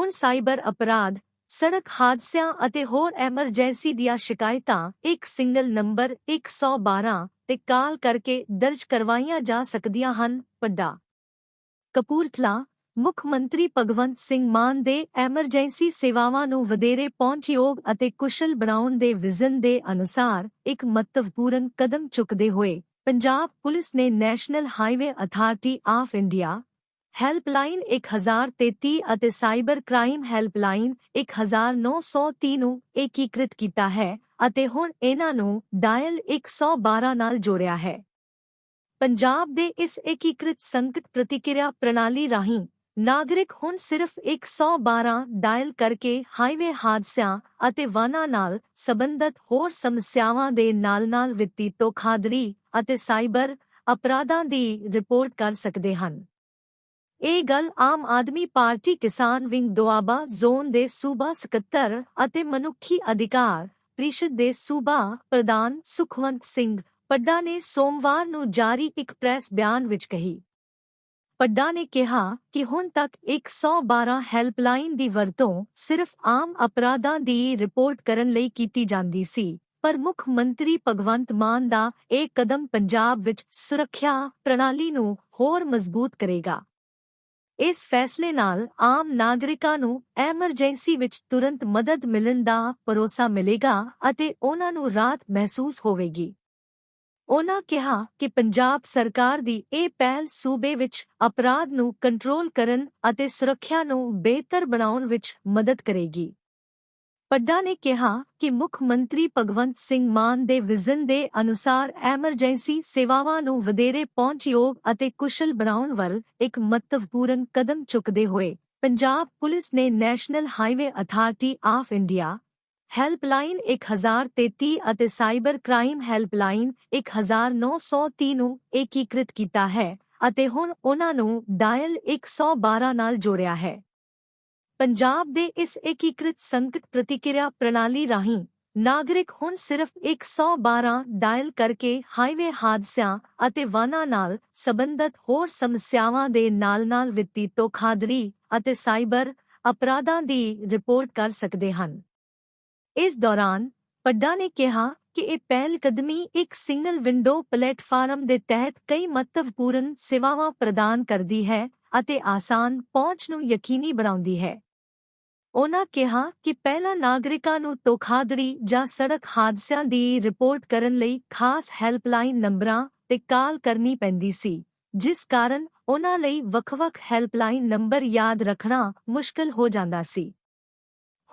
ਹੁਣ ਸਾਈਬਰ ਅਪਰਾਧ, ਸੜਕ ਹਾਦਸਿਆਂ ਅਤੇ ਹੋਰ ਐਮਰਜੈਂਸੀ ਦੀਆਂ ਸ਼ਿਕਾਇਤਾਂ, ਇੱਕ ਸਿੰਗਲ ਨੰਬਰ 112 ਤੇ ਕਾਲ ਕਰਕੇ ਦਰਜ ਕਰਵਾਈਆਂ ਜਾ ਸਕਦੀਆਂ ਹਨ ਪੱਡਾ ਕਪੂਰਥਲਾ, ਮੁੱਖ ਮੰਤਰੀ ਭਗਵੰਤ ਸਿੰਘ ਮਾਨ ਦੇ ਐਮਰਜੈਂਸੀ ਸੇਵਾਵਾਂ ਨੂੰ ਵਧੇਰੇ ਪਹੁੰਚਯੋਗ ਅਤੇ ਕੁਸ਼ਲ ਬਣਾਉਣ ਦੇ ਵਿਜ਼ਨ ਦੇ ਅਨੁਸਾਰ ਇੱਕ ਮਹੱਤਵਪੂਰਨ ਕਦਮ ਚੁੱਕਦੇ ਹੋਏ, ਪੰਜਾਬ ਪੁਲਿਸ ਨੇ national highway authority of India helpline 1033 ਅਤੇ ਸਾਈਬਰ ਕ੍ਰਾਈਮ ਹੈਲਪਲਾਈਨ 1930 ਨੂੰ ਏਕੀਕ੍ਰਿਤ ਕੀਤਾ ਹੈ ਅਤੇ ਹੁਣ ਇਹਨਾਂ ਨੂੰ ਡਾਇਲ 112 ਨਾਲ ਜੋੜਿਆ ਹੈ। ਪੰਜਾਬ ਦੇ ਇਸ ਏਕੀਕ੍ਰਿਤ ਸੰਕਟ ਪ੍ਰਤੀਕਿਰਿਆ ਪ੍ਰਣਾਲੀ ਰਾਹੀਂ ਨਾਗਰਿਕ ਹੁਣ ਸਿਰਫ 112 ਡਾਇਲ ਕਰਕੇ ਹਾਈਵੇ ਹਾਦਸਿਆਂ ਅਤੇ ਵਾਹਨਾਂ ਨਾਲ ਸੰਬੰਧਤ ਹੋਰ ਸਮੱਸਿਆਵਾਂ ਦੇ ਨਾਲ-ਨਾਲ ਵਿੱਤੀ ਧੋਖਾਧੜੀ ਅਤੇ ਸਾਈਬਰ ਅਪਰਾਧਾਂ ਦੀ ਰਿਪੋਰਟ ਕਰ ਸਕਦੇ ਹਨ। ਇਹ ਗੱਲ Aam Aadmi party Kisan wing Doaba zone ਦੇ ਸੂਬਾ ਸਕੱਤਰ ਅਤੇ ਮਨੁੱਖੀ ਅਧਿਕਾਰ ਪ੍ਰੀਸ਼ਦ ਦੇ ਸੂਬਾ ਪ੍ਰਧਾਨ ਸੁਖਵੰਤ ਸਿੰਘ ਪੱਡਾ ਨੇ ਸੋਮਵਾਰ ਨੂੰ ਜਾਰੀ ਇੱਕ ਪ੍ਰੈਸ ਬਿਆਨ ਵਿੱਚ ਕਹੀ। ਪੱਡਾ ਨੇ ਕਿਹਾ ਕਿ ਹੁਣ ਤੱਕ 112 ਹੈਲਪਲਾਈਨ ਦੀ ਵਰਤੋਂ ਸਿਰਫ ਆਮ ਅਪਰਾਧਾਂ ਦੀ ਰਿਪੋਰਟ ਕਰਨ ਲਈ ਕੀਤੀ ਜਾਂਦੀ ਸੀ, ਪਰ ਮੁੱਖ ਮੰਤਰੀ ਭਗਵੰਤ ਮਾਨ ਦਾ ਇਹ ਕਦਮ ਪੰਜਾਬ ਵਿੱਚ ਸੁਰੱਖਿਆ ਪ੍ਰਣਾਲੀ ਨੂੰ ਹੋਰ ਮਜ਼ਬੂਤ ਕਰੇਗਾ। ਇਸ ਫੈਸਲੇ ਨਾਲ ਆਮ ਨਾਗਰਿਕਾਂ ਨੂੰ ਐਮਰਜੈਂਸੀ ਵਿੱਚ ਤੁਰੰਤ ਮਦਦ ਮਿਲਣ ਦਾ ਭਰੋਸਾ ਮਿਲੇਗਾ ਅਤੇ ਉਹਨਾਂ ਨੂੰ ਰਾਹਤ ਮਹਿਸੂਸ ਹੋਵੇਗੀ। ਉਨ੍ਹਾਂ ਕਿਹਾ ਕਿ ਪੰਜਾਬ ਸਰਕਾਰ ਦੀ ਇਹ ਪਹਿਲ ਸੂਬੇ ਵਿੱਚ ਅਪਰਾਧ ਨੂੰ ਕੰਟਰੋਲ ਕਰਨ ਅਤੇ ਸੁਰੱਖਿਆ ਨੂੰ ਬਿਹਤਰ ਬਣਾਉਣ ਵਿੱਚ ਮਦਦ ਕਰੇਗੀ। ਪੱਡਾ ਨੇ ਕਿਹਾ ਕਿ ਮੁੱਖ ਮੰਤਰੀ ਭਗਵੰਤ ਸਿੰਘ ਮਾਨ ਦੇ ਵਿਜ਼ਨ ਦੇ ਅਨੁਸਾਰ ਐਮਰਜੈਂਸੀ ਸੇਵਾਵਾਂ ਨੂੰ ਵਧੇਰੇ ਪਹੁੰਚਯੋਗ ਅਤੇ ਕੁਸ਼ਲ ਬਣਾਉਣ ਵੱਲ ਇੱਕ ਮਹੱਤਵਪੂਰਨ ਕਦਮ ਚੁੱਕਦੇ ਹੋਏ, ਪੰਜਾਬ ਪੁਲਿਸ ਨੇ national highway authority of India, helpline 1033 ਅਤੇ ਸਾਈਬਰ ਕ੍ਰਾਈਮ ਹੈਲਪਲਾਈਨ 1930 ਨੂੰ ਏਕੀਕ੍ਰਿਤ ਕੀਤਾ ਹੈ ਅਤੇ ਹੁਣ ਉਹਨਾਂ ਨੂੰ ਡਾਇਲ 112 ਨਾਲ ਜੋੜਿਆ ਹੈ। ਪੰਜਾਬ ਦੇ ਇਸ ਏਕੀਕ੍ਰਿਤ ਸੰਕਟ ਪ੍ਰਤੀਕਿਰਿਆ ਪ੍ਰਣਾਲੀ ਰਾਹੀਂ ਨਾਗਰਿਕ ਹੁਣ ਸਿਰਫ 112 ਡਾਇਲ ਕਰਕੇ ਹਾਈਵੇ ਹਾਦਸਿਆਂ ਅਤੇ ਵਾਹਨਾਂ ਨਾਲ ਸੰਬੰਧਤ ਹੋਰ ਸਮੱਸਿਆਵਾਂ ਦੇ ਨਾਲ-ਨਾਲ ਵਿੱਤੀ ਧੋਖਾਧੜੀ ਅਤੇ ਸਾਈਬਰ ਅਪਰਾਧਾਂ ਦੀ ਰਿਪੋਰਟ ਕਰ ਸਕਦੇ ਹਨ। ਇਸ ਦੌਰਾਨ ਪੱਡਾ ਨੇ ਕਿਹਾ ਕਿ ਇਹ ਪਹਿਲ ਕਦਮੀ ਇੱਕ ਸਿੰਗਲ ਵਿੰਡੋ ਪਲੇਟਫਾਰਮ ਦੇ ਤਹਿਤ ਕਈ ਮਹੱਤਵਪੂਰਨ ਸੇਵਾਵਾਂ ਪ੍ਰਦਾਨ ਕਰਦੀ ਹੈ ਅਤੇ ਆਸਾਨ ਪਹੁੰਚ ਨੂੰ ਯਕੀਨੀ ਬਣਾਉਂਦੀ ਹੈ। ਉਨ੍ਹਾਂ ਕਿਹਾ ਕਿ ਪਹਿਲਾਂ ਨਾਗਰਿਕਾਂ ਨੂੰ ਧੋਖਾਧੜੀ ਜਾਂ ਸੜਕ ਹਾਦਸਿਆਂ ਦੀ ਰਿਪੋਰਟ ਕਰਨ ਲਈ ਖਾਸ ਹੈਲਪਲਾਈਨ ਨੰਬਰਾਂ ਤੇ ਕਾਲ ਕਰਨੀ ਪੈਂਦੀ ਸੀ, ਜਿਸ ਕਾਰਨ ਉਨ੍ਹਾਂ ਲਈ ਵੱਖ-ਵੱਖ ਹੈਲਪਲਾਈਨ ਨੰਬਰ ਯਾਦ ਰੱਖਣਾ ਮੁਸ਼ਕਲ ਹੋ ਜਾਂਦਾ ਸੀ।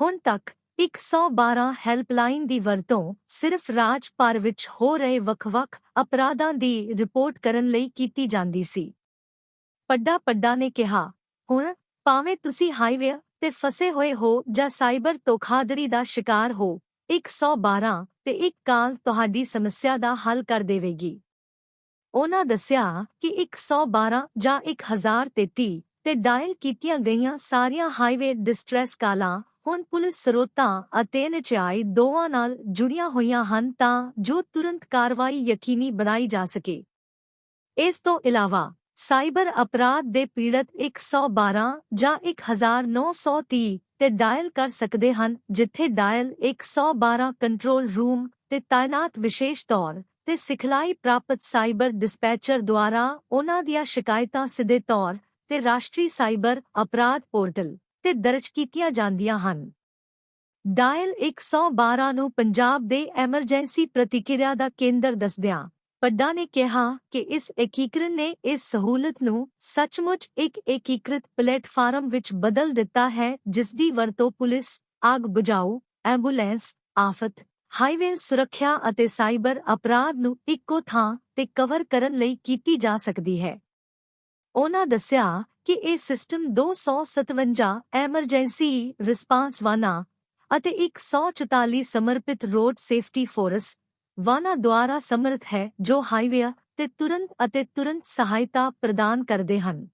ਹੁਣ ਤੱਕ 112 ਹੈਲਪਲਾਈਨ ਦੀ ਵਰਤੋਂ ਸਿਰਫ ਰਾਜ ਭਰ ਵਿੱਚ ਹੋ ਰਹੇ ਵੱਖ-ਵੱਖ ਅਪਰਾਧਾਂ ਦੀ ਰਿਪੋਰਟ ਕਰਨ ਲਈ ਕੀਤੀ ਜਾਂਦੀ ਸੀ। ਪੱਡਾ ਪੱਡਾ ਨੇ ਕਿਹਾ, ਹੁਣ ਭਾਵੇਂ ਤੁਸੀਂ ਹਾਈਵੇ ਤੇ ਫਸੇ ਹੋਏ ਹੋ ਜਾਂ ਸਾਈਬਰ ਧੋਖਾਧੜੀ ਦਾ ਸ਼ਿਕਾਰ ਹੋ 112 ਤੇ ਇੱਕ ਕਾਲ ਤੁਹਾਡੀ ਸਮੱਸਿਆ ਦਾ ਹੱਲ ਕਰ ਦੇਵੇਗੀ। ਉਹਨਾਂ ਦੱਸਿਆ ਕਿ 112 ਜਾਂ 1033 ਤੇ ਡਾਇਲ ਕੀਤੀਆਂ ਗਈਆਂ ਸਾਰੀਆਂ ਹਾਈਵੇ ਡਿਸਟ੍ਰੈਸ ਕਾਲਾਂ ਹੁਣ ਪੁਲਿਸ ਸਰੋਤਾਂ ਅਤੇ ਨਚਾਈ ਦੋਵਾਂ ਨਾਲ ਜੁੜੀਆਂ ਹੋਈਆਂ ਹਨ ਤਾਂ ਜੋ ਤੁਰੰਤ ਕਾਰਵਾਈ ਯਕੀਨੀ ਬਣਾਈ ਜਾ ਸਕੇ। ਇਸ ਤੋਂ ਇਲਾਵਾ ਸਾਈਬਰ ਅਪਰਾਧ ਦੇ ਪੀੜਤ 112 ਜਾਂ 1930 ਤੇ ਡਾਇਲ ਕਰ ਸਕਦੇ ਹਨ, ਜਿੱਥੇ ਡਾਇਲ 112 ਕੰਟਰੋਲ ਰੂਮ ਤੇ ਤਾਇਨਾਤ ਵਿਸ਼ੇਸ਼ ਤੌਰ ਤੇ ਸਿਖਲਾਈ ਪ੍ਰਾਪਤ ਸਾਈਬਰ ਡਿਸਪੈਚਰ ਦੁਆਰਾ ਉਹਨਾਂ ਦੀਆਂ ਸ਼ਿਕਾਇਤਾਂ ਸਿੱਧੇ ਤੌਰ ਤੇ ਰਾਸ਼ਟਰੀ ਸਾਈਬਰ ਅਪਰਾਧ ਪੋਰਟਲ ਤੇ ਦਰਜ ਕੀਤੀਆਂ ਜਾਂਦੀਆਂ ਹਨ। ਡਾਇਲ 112 ਨੂੰ ਪੰਜਾਬ ਦੇ ਐਮਰਜੈਂਸੀ ਪ੍ਰਤੀਕਿਰਿਆ ਦਾ ਕੇਂਦਰ ਦੱਸਦਿਆਂ ਪੱਡਾ ਨੇ ਕਿਹਾ ਕਿ ਇਸ ਏਕੀਕਰਨ ਨੇ ਇਸ ਸਹੂਲਤ ਨੂੰ ਸੱਚਮੁੱਚ ਇੱਕ ਏਕੀਕ੍ਰਿਤ ਪਲੇਟਫਾਰਮ ਵਿੱਚ ਬਦਲ ਦਿੱਤਾ ਹੈ, ਜਿਸ ਦੀ ਵਰਤੋਂ ਪੁਲਿਸ, ਆਗ ਬੁਝਾਓ ਐਂਬੂਲੈਂਸ, ਆਫਤ, ਹਾਈਵੇ ਸੁਰੱਖਿਆ ਅਤੇ ਸਾਈਬਰ ਅਪਰਾਧ ਨੂੰ ਇੱਕੋ ਥਾਂ ਤੇ ਕਵਰ ਕਰਨ ਲਈ ਕੀਤੀ ਜਾ ਸਕਦੀ ਹੈ। ਉਹਨਾਂ ਦੱਸਿਆ ਕਿ ਇਹ ਸਿਸਟਮ 257 ਐਮਰਜੈਂਸੀ ਰਿਸਪਾਂਸ ਵਾਨਾ ਅਤੇ 144 ਸਮਰਪਿਤ ਰੋਡ ਸੇਫਟੀ ਫੋਰਸ ਵਾਨਾ ਦੁਆਰਾ ਸਮਰਥ ਹੈ, ਜੋ ਹਾਈਵੇਅ ਤੇ ਤੁਰੰਤ ਅਤੇ ਤੁਰੰਤ ਸਹਾਇਤਾ ਪ੍ਰਦਾਨ ਕਰਦੇ ਹਨ।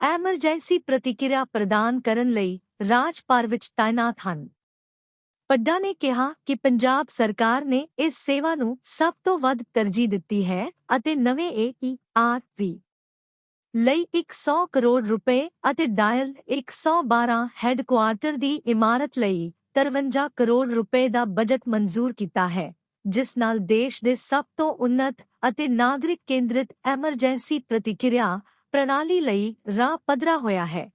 ਐਮਰਜੈਂਸੀ ਪ੍ਰਤੀਕਿਰਿਆ ਪ੍ਰਦਾਨ ਕਰਨ ਲਈ ਰਾਜ ਭਰ ਵਿੱਚ ਤਾਇਨਾਤ ਹਨ। ਪੱਡਾ ਨੇ ਕਿਹਾ ਕਿ ਪੰਜਾਬ ਸਰਕਾਰ ਨੇ ਇਸ ਸੇਵਾ ਨੂੰ ਸਭ ਤੋਂ ਵੱਧ ਤਰਜੀਹ ਦਿੱਤੀ ਹੈ ਅਤੇ ਨਵੇਂ ਏ ਈ ਆਰ ਵੀ ਲਈ 100 ਕਰੋੜ ਰੁਪਏ ਅਤੇ ਡਾਇਲ 112 ਹੈੱਡਕੁਆਰਟਰ ਦੀ ਇਮਾਰਤ ਲਈ 53 ਕਰੋੜ ਰੁਪਏ ਦਾ ਬਜਟ ਮਨਜ਼ੂਰ ਕੀਤਾ ਹੈ। ਜਿਸ ਨਾਲ ਦੇਸ਼ ਦੇ ਸਭ ਤੋਂ ਉન્નਤ ਅਤੇ ਨਾਗਰਿਕ ਕੇਂਦਰਿਤ ਐਮਰਜੈਂਸੀ ਪ੍ਰਤੀਕਿਰਿਆ ਪ੍ਰਣਾਲੀ ਲਈ ਰਾਹ ਪੱਧਰਾ ਹੋਇਆ ਹੈ।